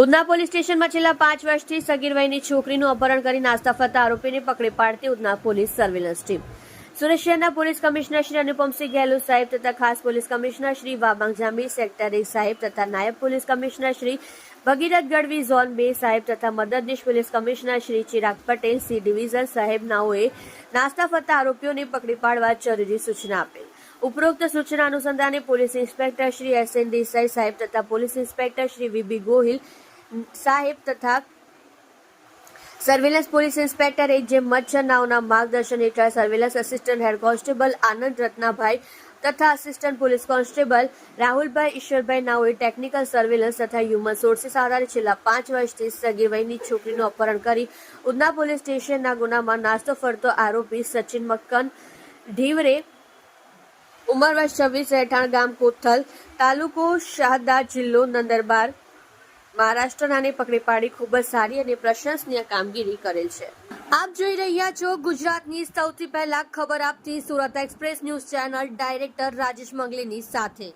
Udhna police સ્ટેશનમાં છેલ્લા પાંચ વર્ષથી સગીર વયની છોકરીનું અપહરણ કરી નાસ્તા ફરતા આરોપીને પકડી પાડતી Udhna police surveillance team. Surat શહેરના પોલીસ કમિશનર શ્રી અનુપમસિંહ ગેહલોત સાહેબ તથા ખાસ પોલીસ કમિશનર શ્રી વાબાંગ જામી સેક્ટર એક સાહેબ તથા નાયબ police commissioner Shri Bhagirath Gadhvi, zone બે સાહેબ તથા મદદનીશ police commissioner Shri Chirag Patel, C division સાહેબનાઓએ નાસ્તા ફરતા આરોપીઓને પકડી પાડવા જરૂરી સૂચના આપેલ ઉપરોક્ત સૂચના અનુસંધાને police inspector Shri S N Desai સાહેબ તથા police inspector Shri VB Gohil સાહેબ તથા સર્વેલન્સ પોલીસ ઇન્સ્પેક્ટર એક જે મચ્છર નાવના માર્ગદર્શન હેઠળ surveillance assistant head constable Anand Ratnabhai તથા assistant police constable Rahulbhai Ishwarbhai નાઓએ technical surveillance તથા હ્યુમન સોર્સિસ આધારે છેલ્લા પાંચ વર્ષથી સગીર વયની છોકરીનું અપહરણ કરી ઉધના પોલીસ સ્ટેશનના ગુનામાં નાસ્તો ફરતો આરોપી સચિન મક્કન ઢીવરે ઉંમર વર્ષ છવ્વીસ રહેઠાણ ગામ કોથલ તાલુકો શાહદા જિલ્લો નંદરબાર મહારાષ્ટ્રનાને પકડી પાડી ખૂબ જ સારી અને પ્રશંસનીય કામગીરી કરેલ છે. આપ જોઈ રહ્યા છો ગુજરાતની સૌથી પહેલા ખબર આપતી Surat express news channel director Rajesh મંગલીની સાથે.